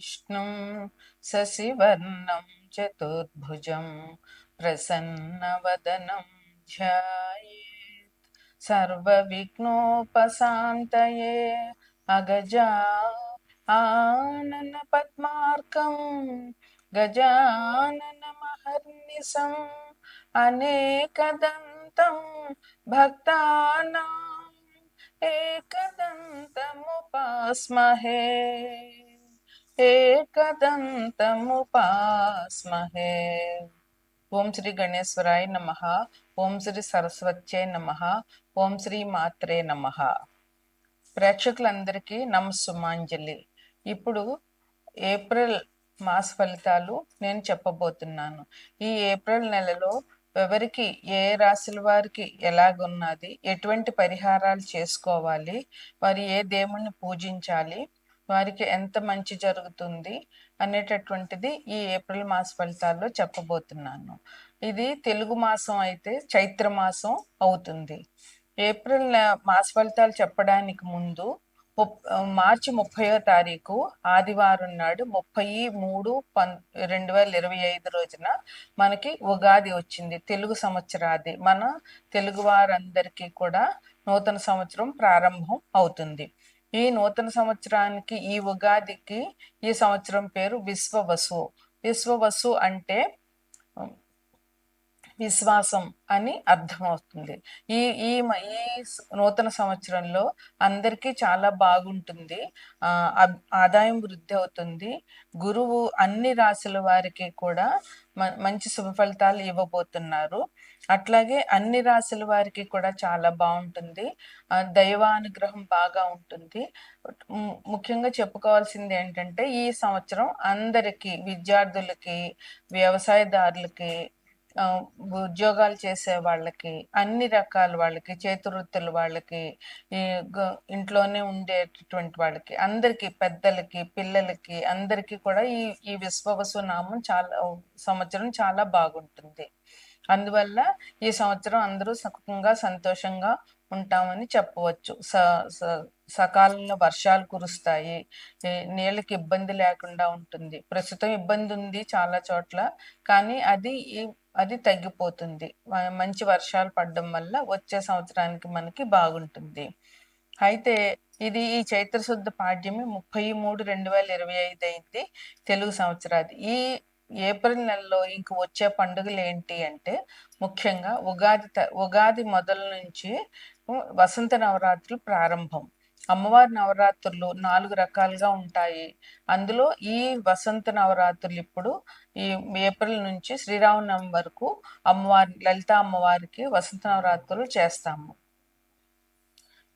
विष्णुं शशिवर्णं चतुर्भुजं प्रसन्नवदनं ध्यायेत्। सर्वविघ्नोपशान्तये अगजा आननपद्मार्कं गजाननमहर्निशम् अनेकदन्तं भक्तानाम् एकदन्तमुपास्महे। ఏకదంతముపాస్మహే ఓం శ్రీ గణేశ్వరాయ నమ. ఓం శ్రీ సరస్వత్యే నమ. ఓం శ్రీ మాత్రే నమ. ప్రేక్షకులందరికీ నమస్సుమాంజలి. ఇప్పుడు ఏప్రిల్ మాస ఫలితాలు నేను చెప్పబోతున్నాను. ఈ ఏప్రిల్ నెలలో ఎవరికి ఏ రాశుల వారికి ఎలాగున్నది ఎటువంటి పరిహారాలు చేసుకోవాలి వారు ఏ దేవుణ్ణి పూజించాలి వారికి ఎంత మంచి జరుగుతుంది అనేటటువంటిది ఈ ఏప్రిల్ మాస ఫలితాల్లో చెప్పబోతున్నాను. ఇది తెలుగు మాసం అయితే చైత్ర మాసం అవుతుంది. ఏప్రిల్ మాస ఫలితాలు చెప్పడానికి ముందు ముప్- మార్చి ముప్పయో తారీఖు ఆదివారం నాడు ముప్పై మూడు పన్ రెండు వేల ఇరవై ఐదు రోజున మనకి ఉగాది వచ్చింది. తెలుగు సంవత్సరాది. మన తెలుగు వారందరికీ కూడా నూతన సంవత్సరం ప్రారంభం అవుతుంది. ఈ నూతన సంవత్సరానికి ఈ ఉగాదికి ఈ సంవత్సరం పేరు విశ్వవసు. విశ్వవసు అంటే విశ్వాసం అని అర్థమవుతుంది. ఈ ఈ ఈ నూతన సంవత్సరంలో అందరికీ చాలా బాగుంటుంది. ఆ ఆదాయం వృద్ధి అవుతుంది. గురువు అన్ని రాశుల వారికి కూడా మంచి శుభ ఫలితాలు ఇవ్వబోతున్నారు. అట్లాగే అన్ని రాశుల వారికి కూడా చాలా బాగుంటుంది. దైవానుగ్రహం బాగా ఉంటుంది. ము- ముఖ్యంగా చెప్పుకోవాల్సింది ఏంటంటే ఈ సంవత్సరం అందరికీ విద్యార్థులకి వ్యవసాయదారులకి ఉద్యోగాలు చేసే వాళ్ళకి అన్ని రకాల వాళ్ళకి చేతివృత్తుల వాళ్ళకి ఈ ఇంట్లోనే ఉండేటటువంటి వాళ్ళకి అందరికి పెద్దలకి పిల్లలకి అందరికీ కూడా ఈ ఈ విశ్వవసు నామం చాలా సంవత్సరం చాలా బాగుంటుంది. అందువల్ల ఈ సంవత్సరం అందరూ సుఖంగా సంతోషంగా ఉంటామని చెప్పవచ్చు. స స- సకాలంలో వర్షాలు కురుస్తాయి. నీళ్ళకి ఇబ్బంది లేకుండా ఉంటుంది. ప్రస్తుతం ఇబ్బంది ఉంది చాలా చోట్ల కానీ అది ఈ- అది తగ్గిపోతుంది. మంచి వర్షాలు పడడం వల్ల వచ్చే సంవత్సరానికి మనకి బాగుంటుంది. అయితే ఇది ఈ చైత్రశుద్ధ పాడ్యమి ముప్పై మూడు రెండు వేల ఇరవై ఐదు అయింది తెలుగు సంవత్సరాది. ఈ ఏప్రిల్ నెలలో ఇంక వచ్చే పండుగలు ఏంటి అంటే ముఖ్యంగా ఉగాది త- ఉగాది మొదల నుంచి వసంత నవరాత్రులు ప్రారంభం. అమ్మవారి నవరాత్రులు నాలుగు రకాలుగా ఉంటాయి. అందులో ఈ వసంత నవరాత్రులు ఇప్పుడు ఈ ఏప్రిల్ నుంచి శ్రీరామనవమి వరకు అమ్మవారి లలిత అమ్మవారికి వసంత నవరాత్రులు చేస్తాము.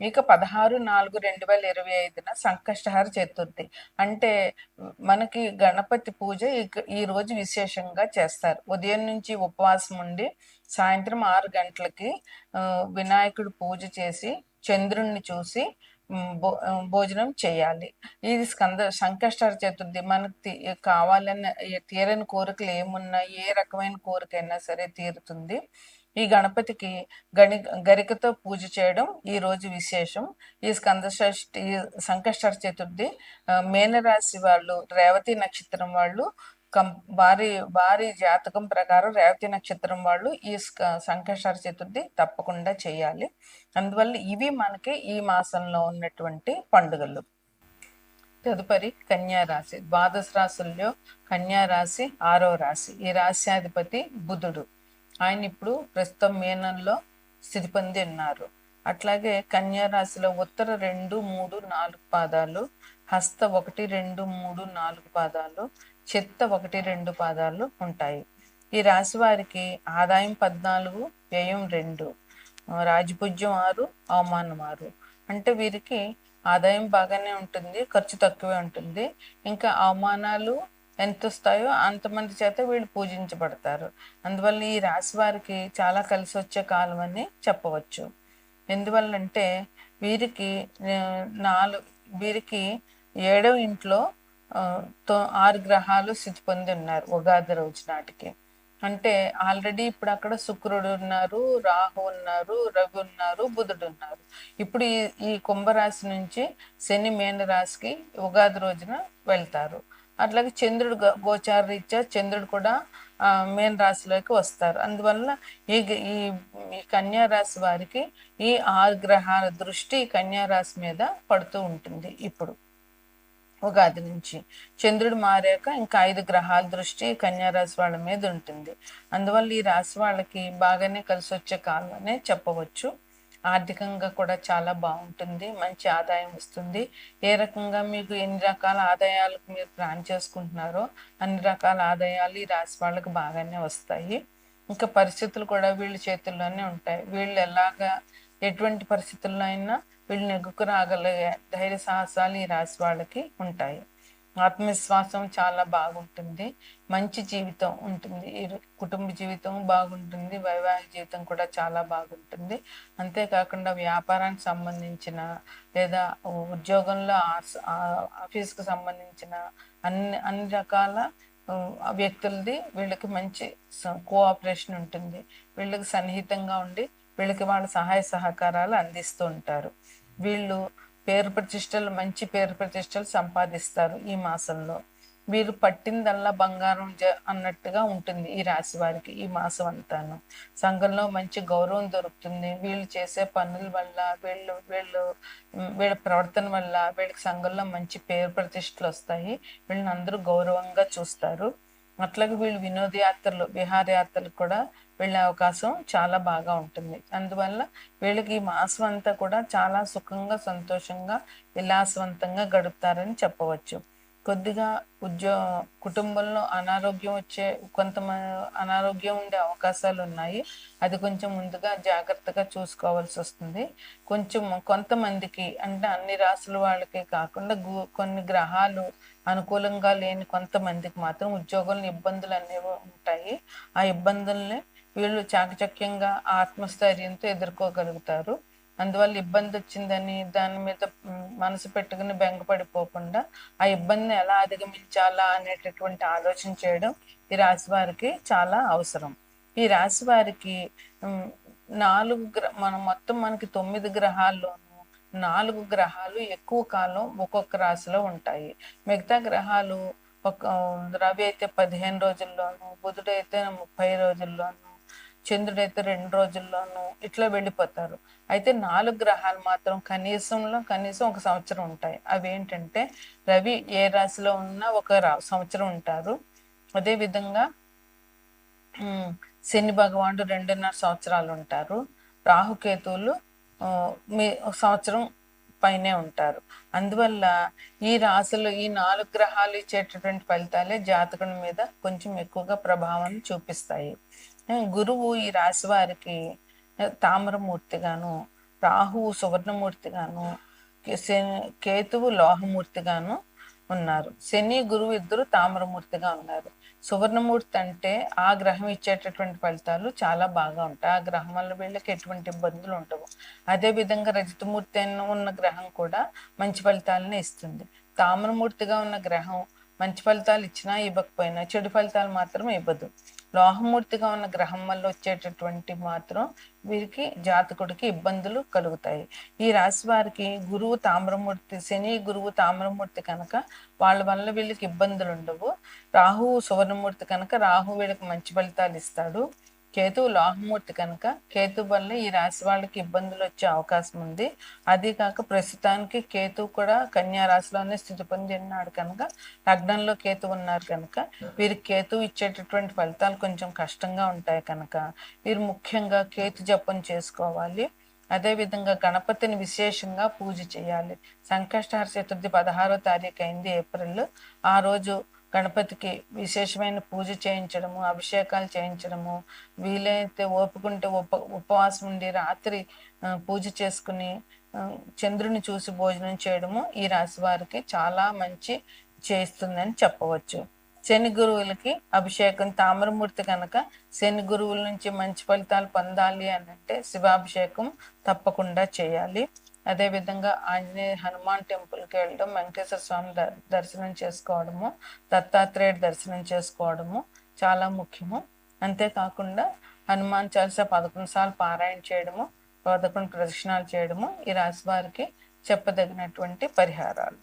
ఇక పదహారు నాలుగు రెండు వేల ఇరవై ఐదున సంకష్టహార చతుర్థి అంటే మనకి గణపతి పూజ ఈ రోజు విశేషంగా చేస్తారు. ఉదయం నుంచి ఉపవాసం ఉండి సాయంత్రం ఆరు గంటలకి వినాయకుడు పూజ చేసి చంద్రుణ్ణి చూసి భో భోజనం చేయాలి. ఇది స్కంద సంకష్టార చతుర్థి మనకు తీ- కావాలన్న తీరని కోరికలు ఏమున్నా ఏ రకమైన కోరికైనా సరే తీరుతుంది. ఈ గణపతికి గణి గరికతో పూజ చేయడం ఈ రోజు విశేషం. ఈ స్కందషష్ఠి సంకష్టర ఈ సంకష్టార చతుర్థి మేనరాశి వాళ్ళు రేవతి నక్షత్రం వాళ్ళు కం వారి వారి జాతకం ప్రకారం రేవతి నక్షత్రం వాళ్ళు ఈ స్క- సంకష్టార చతుర్థి తప్పకుండా చేయాలి. అందువల్ల ఇవి మనకి ఈ మాసంలో ఉన్నటువంటి పండుగలు. తదుపరి కన్యారాశి ద్వాదశ రాశుల్లో కన్యారాశి ఆరో రాశి. ఈ రాశ్యాధిపతి బుధుడు. ఆయన ఇప్పుడు ప్రస్తుతం మేనంలో స్థితి పొంది ఉన్నారు. అట్లాగే కన్యారాశిలో ఉత్తర రెండు మూడు నాలుగు పాదాలు హస్త ఒకటి రెండు మూడు నాలుగు పాదాలు చిత్త ఒకటి రెండు పాదాలు ఉంటాయి. ఈ రాశి వారికి ఆదాయం పద్నాలుగు వ్యయం రెండు రాజభుజ్యం ఆరు అవమానం ఆరు. అంటే వీరికి ఆదాయం బాగానే ఉంటుంది ఖర్చు తక్కువే ఉంటుంది. ఇంకా అవమానాలు ఎంత వస్తాయో అంతమంది చేత వీళ్ళు పూజించబడతారు. అందువల్ల ఈ రాశి వారికి చాలా కలిసి వచ్చే కాలం అని చెప్పవచ్చు. ఎందువల్లంటే వీరికి నాలుగు వీరికి ఏడవ ఇంట్లో తో- ఆరు గ్రహాలు స్థితి పొంది ఉన్నారు ఉగాది రోజు నాటికి. అంటే ఆల్రెడీ ఇప్పుడు అక్కడ శుక్రుడు ఉన్నారు రాహు ఉన్నారు రవి ఉన్నారు బుధుడు ఉన్నారు. ఇప్పుడు ఈ ఈ కుంభరాశి నుంచి శని మేన రాశికి ఉగాది రోజున వెళ్తారు. అట్లాగే చంద్రుడు గోచార రీత్యా చంద్రుడు కూడా మేన్ రాశిలోకి వస్తారు. అందువల్ల ఈ ఈ ఈ కన్యా రాశి వారికి ఈ ఆరు గ్రహాల దృష్టి కన్యా రాశి మీద పడుతూ ఉంటుంది ఇప్పుడు. ఉగాది నుంచి చంద్రుడు మారాక ఇంకా ఐదు గ్రహాల దృష్టి కన్యా రాశి వాళ్ళ మీద ఉంటుంది. అందువల్ల ఈ రాశి వాళ్ళకి బాగానే కలిసి వచ్చే కాలం అనే చెప్పవచ్చు. ఆర్థికంగా కూడా చాలా బాగుంటుంది మంచి ఆదాయం వస్తుంది. ఏ రకంగా మీకు ఎన్ని రకాల ఆదాయాలకు మీరు ప్లాన్ చేసుకుంటున్నారో అన్ని రకాల ఆదాయాలు ఈ రాశి వాళ్ళకి బాగానే వస్తాయి. ఇంకా పరిస్థితులు కూడా వీళ్ళ చేతుల్లోనే ఉంటాయి. వీళ్ళు ఎలాగా ఎటువంటి పరిస్థితుల్లో అయినా వీళ్ళు నెగ్గుకు రాగలిగే ధైర్య సాహసాలు ఈ రాశి వాళ్ళకి ఉంటాయి. ఆత్మవిశ్వాసం చాలా బాగుంటుంది. మంచి జీవితం ఉంటుంది. కుటుంబ జీవితం బాగుంటుంది. వైవాహిక జీవితం కూడా చాలా బాగుంటుంది. అంతేకాకుండా వ్యాపారానికి సంబంధించిన లేదా ఉద్యోగంలో ఆఫీస్కి సంబంధించిన అన్ని అన్ని రకాల వ్యక్తులది వీళ్ళకి మంచి కోఆపరేషన్ ఉంటుంది. వీళ్ళకి సన్నిహితంగా ఉండి వీళ్ళకి వాళ్ళ సహాయ సహకారాలు అందిస్తూ ఉంటారు. వీళ్ళు పేరు ప్రతిష్టలు మంచి పేరు ప్రతిష్టలు సంపాదిస్తారు ఈ మాసంలో. వీరు పట్టిందల్లా బంగారం జ అన్నట్టుగా ఉంటుంది ఈ రాశి వారికి ఈ మాసం అంతాను. సంఘంలో మంచి గౌరవం దొరుకుతుంది. వీళ్ళు చేసే పనుల వల్ల వీళ్ళు వీళ్ళు వీళ్ళ ప్రవర్తన వల్ల వీళ్ళకి సంఘంలో మంచి పేరు ప్రతిష్టలు వస్తాయి. వీళ్ళని అందరూ గౌరవంగా చూస్తారు. అట్లాగే వీళ్ళు వినోదయాత్రలు విహారయాత్రలు కూడా వెళ్ళే అవకాశం చాలా బాగా ఉంటుంది. అందువల్ల వీళ్ళకి ఈ మాసం అంతా కూడా చాలా సుఖంగా సంతోషంగా విలాసవంతంగా గడుపుతారని చెప్పవచ్చు. కొద్దిగా ఉద్యో కుటుంబంలో అనారోగ్యం వచ్చే కొంతమంది అనారోగ్యం ఉండే అవకాశాలు ఉన్నాయి. అది కొంచెం ముందుగా జాగ్రత్తగా చూసుకోవాల్సి వస్తుంది. కొంచెం కొంతమందికి అంటే అన్ని రాసుల వాళ్ళకి కాకుండా గు- కొన్ని గ్రహాలు అనుకూలంగా లేని కొంతమందికి మాత్రం ఉద్యోగంలో ఇబ్బందులు అనేవి ఉంటాయి. ఆ ఇబ్బందుల్ని వీళ్ళు చాకచక్యంగా ఆత్మస్థైర్యంతో ఎదుర్కోగలుగుతారు. అందువల్ల ఇబ్బంది వచ్చిందని దాని మీద మనసు పెట్టుకుని బెంగపడిపోకుండా ఆ ఇబ్బందిని ఎలా అధిగమించాలా అనేటటువంటి ఆలోచన చేయడం ఈ రాశి వారికి చాలా అవసరం. ఈ రాశి వారికి నాలుగు గ్ర మనం మొత్తం మనకి తొమ్మిది గ్రహాల్లోనూ నాలుగు గ్రహాలు ఎక్కువ కాలం ఒక్కొక్క రాశిలో ఉంటాయి. మిగతా గ్రహాలు ఒక రవి అయితే పదిహేను రోజుల్లోనూ బుధుడు అయితే ముప్పై రోజుల్లోనూ చంద్రుడైతే రెండు రోజుల్లోనూ ఇట్లా వెళ్ళిపోతారు. అయితే నాలుగు గ్రహాలు మాత్రం కనీసంలో కనీసం ఒక సంవత్సరం ఉంటాయి. అవి ఏంటంటే రవి ఏ రాశిలో ఉన్నా ఒక రా సంవత్సరం ఉంటారు. అదే విధంగా శని భగవానుడు రెండున్నర సంవత్సరాలు ఉంటారు. రాహుకేతువులు మీ ఒక సంవత్సరం పైనే ఉంటారు. అందువల్ల ఈ రాశులు ఈ నాలుగు గ్రహాలు ఇచ్చేటటువంటి ఫలితాలే జాతకుని మీద కొంచెం ఎక్కువగా ప్రభావాన్ని చూపిస్తాయి. గురువు ఈ రాశి వారికి తామరమూర్తిగాను రాహువు సువర్ణమూర్తిగాను కేతువు లోహమూర్తిగాను ఉన్నారు. శని గురువు ఇద్దరు తామరమూర్తిగా ఉన్నారు. సువర్ణమూర్తి అంటే ఆ గ్రహం ఇచ్చేటటువంటి ఫలితాలు చాలా బాగా ఉంటాయి. ఆ గ్రహం వల్ల వీళ్ళకి ఎటువంటి ఇబ్బందులు ఉండవు. అదే విధంగా రజతమూర్తి అయిన ఉన్న గ్రహం కూడా మంచి ఫలితాలను ఇస్తుంది. తామరమూర్తిగా ఉన్న గ్రహం మంచి ఫలితాలు ఇచ్చినా ఇవ్వకపోయినా చెడు ఫలితాలు మాత్రం ఇవ్వదు. లోహమూర్తిగా ఉన్న గ్రహం వల్ల వచ్చేటటువంటి మాత్రం వీరికి జాతకుడికి ఇబ్బందులు కలుగుతాయి. ఈ రాశి వారికి గురువు తామ్రమూర్తి శని గురువు తామ్రమూర్తి కనుక వాళ్ళ వల్ల వీళ్ళకి ఇబ్బందులు ఉండవు. రాహువు సువర్ణమూర్తి కనుక రాహు వీళ్ళకి మంచి ఫలితాలు ఇస్తాడు. కేతువు లోహమూర్తి కనుక కేతు వల్ల ఈ రాశి వాళ్ళకి ఇబ్బందులు వచ్చే అవకాశం ఉంది. అది కాక ప్రస్తుతానికి కేతు కూడా కన్యా రాశిలోనే స్థితి పొంది ఉన్నాడు కనుక లగ్నంలో కేతు ఉన్నారు కనుక వీరు కేతు ఇచ్చేటటువంటి ఫలితాలు కొంచెం కష్టంగా ఉంటాయి కనుక వీరు ముఖ్యంగా కేతు జపం చేసుకోవాలి. అదేవిధంగా గణపతిని విశేషంగా పూజ చేయాలి. సంకష్టహర చతుర్థి పదహారో తారీఖు అయింది ఏప్రిల్. ఆ రోజు గణపతికి విశేషమైన పూజ చేయించడము అభిషేకాలు చేయించడము వీలైతే ఓపుకుంటే ఉప ఉపవాసం ఉండి రాత్రి పూజ చేసుకుని చంద్రుని చూసి భోజనం చేయడము ఈ రాశి వారికి చాలా మంచి చేస్తుందని చెప్పవచ్చు. శని గురువులకి అభిషేకం తామరమూర్తి కనుక శని గురువుల నుంచి మంచి ఫలితాలు పొందాలి అని అంటే శివాభిషేకం తప్పకుండా చేయాలి. అదేవిధంగా ఆంజనేయ హనుమాన్ టెంపుల్కి వెళ్ళడం వెంకటేశ్వర స్వామి దర్శనం చేసుకోవడము దత్తాత్రేయ దర్శనం చేసుకోవడము చాలా ముఖ్యము. అంతేకాకుండా హనుమాన్ చాలీసా పదకొండు సార్లు పారాయణ చేయడము పదకొండు ప్రదక్షిణాలు చేయడము ఈ రాశి వారికి చెప్పదగినటువంటి పరిహారాలు.